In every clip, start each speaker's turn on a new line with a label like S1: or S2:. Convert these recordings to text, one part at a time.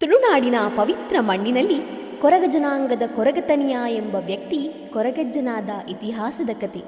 S1: ತುಳುನಾಡಿನ ಪವಿತ್ರ ಮಣ್ಣಿನಲ್ಲಿ ಕೊರಗ ಜನಾಂಗದ ಕೊರಗತನಿಯ ಎಂಬ ವ್ಯಕ್ತಿ ಕೊರಗಜ್ಜನಾದ ಇತಿಹಾಸದ ಕತೆ.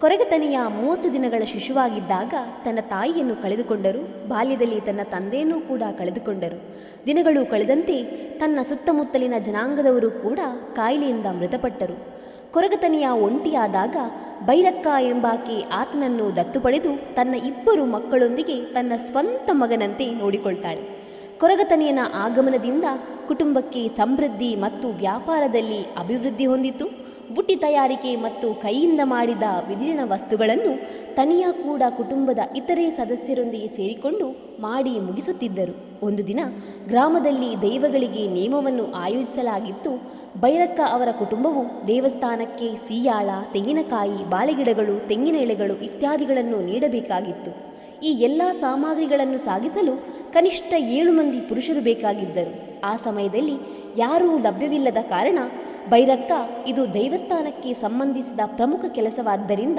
S1: ಕೊರಗತನಿಯ ಮೂವತ್ತು ದಿನಗಳ ಶಿಶುವಾಗಿದ್ದಾಗ ತನ್ನ ತಾಯಿಯನ್ನು ಕಳೆದುಕೊಂಡರು, ಬಾಲ್ಯದಲ್ಲಿ ತನ್ನ ತಂದೆಯನ್ನೂ ಕೂಡ ಕಳೆದುಕೊಂಡರು. ದಿನಗಳು ಕಳೆದಂತೆ ತನ್ನ ಸುತ್ತಮುತ್ತಲಿನ ಜನಾಂಗದವರು ಕೂಡ ಕಾಯಿಲೆಯಿಂದ ಮೃತಪಟ್ಟರು. ಕೊರಗತನಿಯ ಒಂಟಿಯಾದಾಗ ಬೈರಕ್ಕ ಎಂಬಾಕೆ ಆತನನ್ನು ದತ್ತು ಪಡೆದು ತನ್ನ ಇಬ್ಬರು ಮಕ್ಕಳೊಂದಿಗೆ ತನ್ನ ಸ್ವಂತ ಮಗನಂತೆ ನೋಡಿಕೊಳ್ತಾಳೆ. ಕೊರಗತನಿಯನ ಆಗಮನದಿಂದ ಕುಟುಂಬಕ್ಕೆ ಸಮೃದ್ಧಿ ಮತ್ತು ವ್ಯಾಪಾರದಲ್ಲಿ ಅಭಿವೃದ್ಧಿ ಹೊಂದಿತು. ಬುಟ್ಟಿ ತಯಾರಿಕೆ ಮತ್ತು ಕೈಯಿಂದ ಮಾಡಿದ ಬಿದಿರಿನ ವಸ್ತುಗಳನ್ನು ತನಿಯ ಕೂಡ ಕುಟುಂಬದ ಇತರೆ ಸದಸ್ಯರೊಂದಿಗೆ ಸೇರಿಕೊಂಡು ಮಾಡಿ ಮುಗಿಸುತ್ತಿದ್ದರು. ಒಂದು ದಿನ ಗ್ರಾಮದಲ್ಲಿ ದೈವಗಳಿಗೆ ನೇಮವನ್ನು ಆಯೋಜಿಸಲಾಗಿತ್ತು. ಭೈರಕ್ಕ ಅವರ ಕುಟುಂಬವು ದೇವಸ್ಥಾನಕ್ಕೆ ಸೀಯಾಳ, ತೆಂಗಿನಕಾಯಿ, ಬಾಳೆಗಿಡಗಳು, ತೆಂಗಿನ ಎಳೆಗಳು ಇತ್ಯಾದಿಗಳನ್ನು ನೀಡಬೇಕಾಗಿತ್ತು. ಈ ಎಲ್ಲ ಸಾಮಗ್ರಿಗಳನ್ನು ಸಾಗಿಸಲು ಕನಿಷ್ಠ ಏಳು ಮಂದಿ ಪುರುಷರು ಬೇಕಾಗಿದ್ದರು. ಆ ಸಮಯದಲ್ಲಿ ಯಾರೂ ಲಭ್ಯವಿಲ್ಲದ ಕಾರಣ ಭೈರಕ್ಕ ಇದು ದೈವಸ್ಥಾನಕ್ಕೆ ಸಂಬಂಧಿಸಿದ ಪ್ರಮುಖ ಕೆಲಸವಾದ್ದರಿಂದ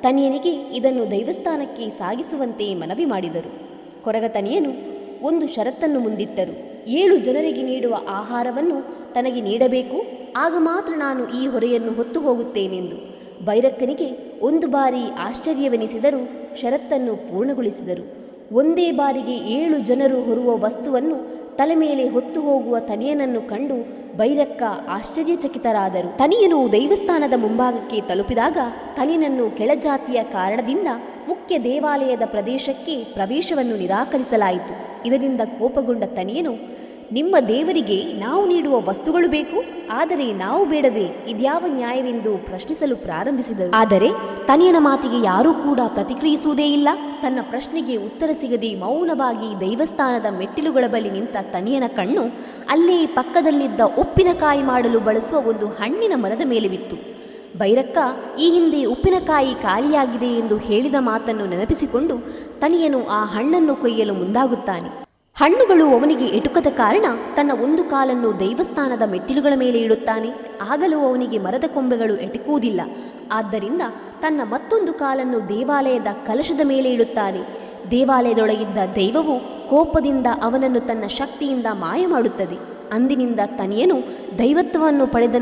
S1: ತನಿಯನಿಗೆ ಇದನ್ನು ದೈವಸ್ಥಾನಕ್ಕೆ ಸಾಗಿಸುವಂತೆ ಮನವಿ ಮಾಡಿದರು. ಕೊರಗತನಿಯನು ಒಂದು ಷರತ್ತನ್ನು ಮುಂದಿಟ್ಟರು. ಏಳು ಜನರಿಗೆ ನೀಡುವ ಆಹಾರವನ್ನು ತನಗೆ ನೀಡಬೇಕು. ಆಗ ಮಾತ್ರ ನಾನು ಈ ಹೊರೆಯನ್ನು ಹೊತ್ತು ಹೋಗುತ್ತೇನೆಂದು ಭೈರಕ್ಕನಿಗೆ ಒಂದು ಬಾರಿ ಆಶ್ಚರ್ಯವೆನಿಸಿದರೂ ಷರತ್ತನ್ನು ಪೂರ್ಣಗೊಳಿಸಿದರು. ಒಂದೇ ಬಾರಿಗೆ ಏಳು ಜನರು ಹೊರುವ ವಸ್ತುವನ್ನು ತಲೆ ಮೇಲೆ ಹೊತ್ತು ಹೋಗುವ ತನಿಯನನ್ನು ಕಂಡು ಭೈರಕ್ಕ ಆಶ್ಚರ್ಯಚಕಿತರಾದರು. ತನಿಯನು ದೈವಸ್ಥಾನದ ಮುಂಭಾಗಕ್ಕೆ ತಲುಪಿದಾಗ ತನಿಯನನ್ನು ಕೆಳಜಾತಿಯ ಕಾರಣದಿಂದ ಮುಖ್ಯ ದೇವಾಲಯದ ಪ್ರದೇಶಕ್ಕೆ ಪ್ರವೇಶವನ್ನು ನಿರಾಕರಿಸಲಾಯಿತು. ಇದರಿಂದ ಕೋಪಗೊಂಡ ತನಿಯನು ನಿಮ್ಮ ದೇವರಿಗೆ ನಾವು ನೀಡುವ ವಸ್ತುಗಳು ಬೇಕು, ಆದರೆ ನಾವು ಬೇಡವೇ? ಇದ್ಯಾವ ನ್ಯಾಯವೆಂದು ಪ್ರಶ್ನಿಸಲು ಪ್ರಾರಂಭಿಸಿದರು. ಆದರೆ ತನಿಯನ ಮಾತಿಗೆ ಯಾರೂ ಕೂಡ ಪ್ರತಿಕ್ರಿಯಿಸುವುದೇ ಇಲ್ಲ. ತನ್ನ ಪ್ರಶ್ನೆಗೆ ಉತ್ತರ ಸಿಗದೆ ಮೌನವಾಗಿ ದೈವಸ್ಥಾನದ ಮೆಟ್ಟಿಲುಗಳ ಬಳಿ ನಿಂತ ತನಿಯನ ಕಣ್ಣು ಅಲ್ಲೇ ಪಕ್ಕದಲ್ಲಿದ್ದ ಉಪ್ಪಿನಕಾಯಿ ಮಾಡಲು ಬಳಸುವ ಒಂದು ಹಣ್ಣಿನ ಮರದ ಮೇಲೆ ಬಿತ್ತು. ಭೈರಕ್ಕ, ಈ ಹಿಂದೆ ಉಪ್ಪಿನಕಾಯಿ ಖಾಲಿಯಾಗಿದೆ ಎಂದು ಹೇಳಿದ ಮಾತನ್ನು ನೆನಪಿಸಿಕೊಂಡು ತನಿಯನು ಆ ಹಣ್ಣನ್ನು ಕೊಯ್ಯಲು ಮುಂದಾಗುತ್ತಾನೆ. ಹಣ್ಣುಗಳು ಅವನಿಗೆ ಎಟುಕದ ಕಾರಣ ತನ್ನ ಒಂದು ಕಾಲನ್ನು ದೈವಸ್ಥಾನದ ಮೆಟ್ಟಿಲುಗಳ ಮೇಲೆ ಇಡುತ್ತಾನೆ. ಆಗಲೂ ಅವನಿಗೆ ಮರದ ಕೊಂಬೆಗಳು ಎಟುಕುವುದಿಲ್ಲ. ಆದ್ದರಿಂದ ತನ್ನ ಮತ್ತೊಂದು ಕಾಲನ್ನು ದೇವಾಲಯದ ಕಲಶದ ಮೇಲೆ ಇಡುತ್ತಾನೆ. ದೇವಾಲಯದೊಳಗಿದ್ದ ದೈವವು ಕೋಪದಿಂದ ಅವನನ್ನು ತನ್ನ ಶಕ್ತಿಯಿಂದ ಮಾಯ ಮಾಡುತ್ತದೆ ಅಂದಿನಿಂದ ತನಿಯನು ದೈವತ್ವವನ್ನು ಪಡೆದ